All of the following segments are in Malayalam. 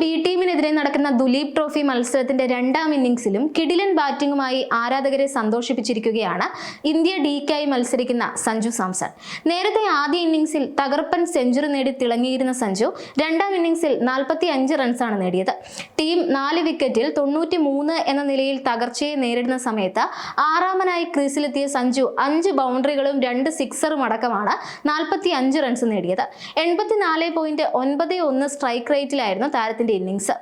ബി ടീമിനെതിരെ നടക്കുന്ന ദുലീപ് ട്രോഫി മത്സരത്തിന്റെ രണ്ടാം ഇന്നിംഗ്സിലും കിഡിലൻ ബാറ്റിംഗുമായി ആരാധകരെ സന്തോഷിപ്പിച്ചിരിക്കുകയാണ് ഇന്ത്യ ഡിക്കായി മത്സരിക്കുന്ന സഞ്ജു സാംസൺ. നേരത്തെ ആദ്യ ഇന്നിംഗ്സിൽ തകർപ്പൻ സെഞ്ചുറി നേടി തിളങ്ങിയിരുന്ന സഞ്ജു രണ്ടാം ഇന്നിംഗ്സിൽ നാൽപ്പത്തി അഞ്ച് റൺസാണ് നേടിയത്. ടീം നാല് വിക്കറ്റിൽ തൊണ്ണൂറ്റി മൂന്ന് എന്ന നിലയിൽ തകർച്ചയെ നേരിടുന്ന സമയത്ത് ആറാമനായി ക്രീസിലെത്തിയ സഞ്ജു അഞ്ച് ബൗണ്ടറികളും രണ്ട് സിക്സറും അടക്കമാണ് നാൽപ്പത്തി അഞ്ച് റൺസ് നേടിയത്. എൺപത്തിനാല് പോയിന്റ് ഒൻപത് ഒന്ന് സ്ട്രൈക്ക് റേറ്റിലായിരുന്നു താരത്തിന്റെ ഇന്നിംഗ്സ്.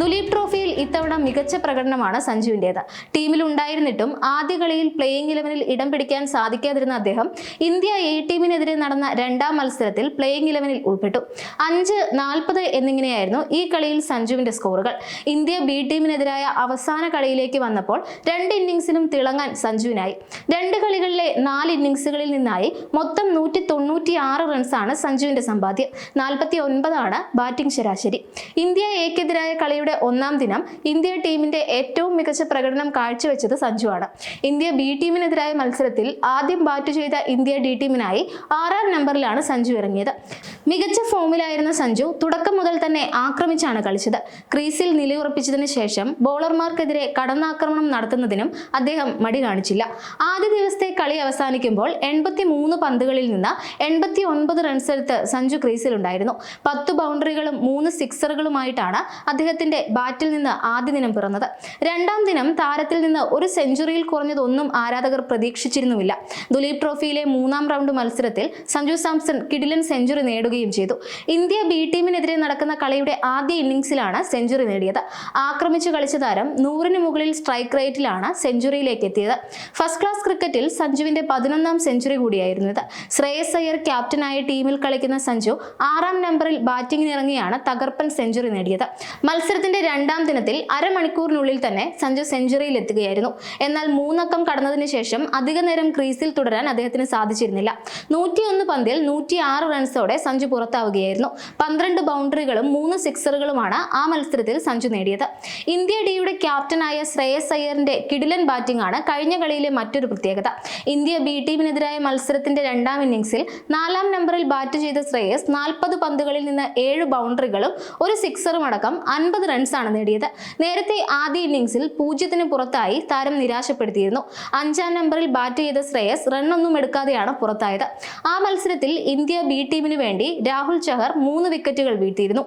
ദുലീപ് ട്രോഫിയിൽ ഇത്തവണ മികച്ച പ്രകടനമാണ് സഞ്ജുവിന്റേത് ടീമിൽ ഉണ്ടായിരുന്നിട്ടും ആദ്യ കളിയിൽ പ്ലേയിങ് ഇലവനിൽ ഇടം പിടിക്കാൻ സാധിക്കാതിരുന്ന അദ്ദേഹം ഇന്ത്യ എ ടീമിനെതിരെ നടന്ന രണ്ടാം മത്സരത്തിൽ പ്ലേയിങ് ഇലവനിൽ ഉൾപ്പെട്ടു. അഞ്ച് നാൽപ്പത് എന്നിങ്ങനെയായിരുന്നു ഈ കളിയിൽ സഞ്ജുവിന്റെ സ്കോറുകൾ ഇന്ത്യ ബി ടീമിനെതിരായ അവസാന കളിയിലേക്ക് വന്നപ്പോൾ രണ്ട് ഇന്നിംഗ്സിനും തിളങ്ങാൻ സഞ്ജുവിനായി. രണ്ട് കളികളിലെ നാല് ഇന്നിംഗ്സുകളിൽ നിന്നായി മൊത്തം നൂറ്റി തൊണ്ണൂറ്റി ആറ് റൺസാണ് സഞ്ജുവിന്റെ സമ്പാദ്യം. നാൽപ്പത്തി ഒൻപതാണ് ബാറ്റിംഗ് ശരാശരി. ഇന്ത്യ എക്കെതിരായ കളിയുടെ ഒന്നാം ദിനം ഇന്ത്യ ടീമിന്റെ ഏറ്റവും മികച്ച പ്രകടനം കാഴ്ചവെച്ചത് സഞ്ജുവാണ്. ഇന്ത്യ ബി ടീമിനെതിരായ മത്സരത്തിൽ ആദ്യം ബാറ്റ് ചെയ്ത ഇന്ത്യ ഡി ടീമിനായി ആറാം നമ്പറിലാണ് സഞ്ജു ഇറങ്ങിയത്. മികച്ച ഫോമിലായിരുന്ന സഞ്ജു തുടക്കം മുതൽ തന്നെ ആക്രമിച്ചാണ് കളിച്ചത്. ക്രീസിൽ നിലയുറപ്പിച്ചതിന് ശേഷം ബോളർമാർക്കെതിരെ കടന്നാക്രമണം നടത്തുന്നതിനും അദ്ദേഹം മടി കാണിച്ചില്ല. ആദ്യ ദിവസത്തെ കളി അവസാനിക്കുമ്പോൾ എൺപത്തി മൂന്ന് പന്തുകളിൽ നിന്ന് എൺപത്തി ഒൻപത് റൺസെടുത്ത് സഞ്ജു ക്രീസിലുണ്ടായിരുന്നു. പത്ത് ബൗണ്ടറികളും മൂന്ന് സിക്സറുകളുമായിട്ടാണ് അദ്ദേഹത്തിന്റെ ബാറ്റിൽ നിന്ന് ആദ്യ ദിനം പിറന്നത്. രണ്ടാം ദിനം താരത്തിൽ നിന്ന് ഒരു സെഞ്ചുറിയിൽ കുറഞ്ഞതൊന്നും ആരാധകർ പ്രതീക്ഷിച്ചിരുന്നുമില്ല ദുലീപ് ട്രോഫിയിലെ മൂന്നാം റൗണ്ട് മത്സരത്തിൽ സഞ്ജു സാംസൺ കിഡിലൻ സെഞ്ചുറി നേടുകയും ചെയ്തു. ഇന്ത്യ ബി ടീമിനെതിരെ നടക്കുന്ന കളിയുടെ ആദ്യ ഇന്നിംഗ്സിലാണ് സെഞ്ചുറി നേടിയത്. ആക്രമിച്ചു കളിച്ച താരം നൂറിന് മുകളിൽ സ്ട്രൈക്ക് റേറ്റിലാണ് സെഞ്ചുറിയിലേക്ക് എത്തിയത്. ഫസ്റ്റ് ക്ലാസ് ക്രിക്കറ്റിൽ സഞ്ജുവിന്റെ പതിനൊന്നാം സെഞ്ചുറി കൂടിയായിരുന്നു ഇത്. ശ്രേയസ് അയ്യർ ക്യാപ്റ്റനായ ടീമിൽ കളിക്കുന്ന സഞ്ജു ആറാം നമ്പറിൽ ബാറ്റിംഗിനിറങ്ങിയാണ് തകർപ്പൻ സെഞ്ചുറി നേടിയത്. മത്സരത്തിന്റെ രണ്ടാം ദിനത്തിൽ അരമണിക്കൂറിനുള്ളിൽ തന്നെ സഞ്ജു സെഞ്ചുറിയിൽ എത്തുകയായിരുന്നു. എന്നാൽ മൂന്നക്കം കടന്നതിന് ശേഷം അധിക നേരം ക്രീസിൽ തുടരാൻ അദ്ദേഹത്തിന് സാധിച്ചിരുന്നില്ല. നൂറ്റിയൊന്ന് പന്തിൽ നൂറ്റി ആറ് റൺസോടെ സഞ്ജു പുറത്താവുകയായിരുന്നു. പന്ത്രണ്ട് ബൗണ്ടറികളും മൂന്ന് സിക്സറുകളുമാണ് ആ മത്സരത്തിൽ സഞ്ജു നേടിയത്. ഇന്ത്യ ഡിയുടെ ക്യാപ്റ്റനായ ശ്രേയസ് അയ്യറിന്റെ കിടിലൻ ബാറ്റിംഗ് ആണ് കഴിഞ്ഞ കളിയിലെ മറ്റൊരു പ്രത്യേകത. ഇന്ത്യ ബി ടീമിനെതിരായ മത്സരത്തിന്റെ രണ്ടാം ഇന്നിംഗ്സിൽ നാലാം നമ്പറിൽ ബാറ്റ് ചെയ്ത ശ്രേയസ് നാൽപ്പത് പന്തുകളിൽ നിന്ന് ഏഴ് ബൗണ്ടറികളും ഒരു സിക്സറും അടക്കം അൻപത് റൺസാണ് നേടിയത്. നേരത്തെ ആദ്യ ഇന്നിംഗ്സിൽ പൂജ്യത്തിന് പുറത്തായി താരം നിരാശപ്പെടുത്തിയിരുന്നു. അഞ്ചാം നമ്പറിൽ ബാറ്റ് ചെയ്ത ശ്രേയസ് റണ്ണൊന്നും എടുക്കാതെയാണ് പുറത്തായത്. ആ മത്സരത്തിൽ ഇന്ത്യ ബി ടീമിന് വേണ്ടി രാഹുൽ ചഹർ മൂന്ന് വിക്കറ്റുകൾ വീഴ്ത്തിയിരുന്നു.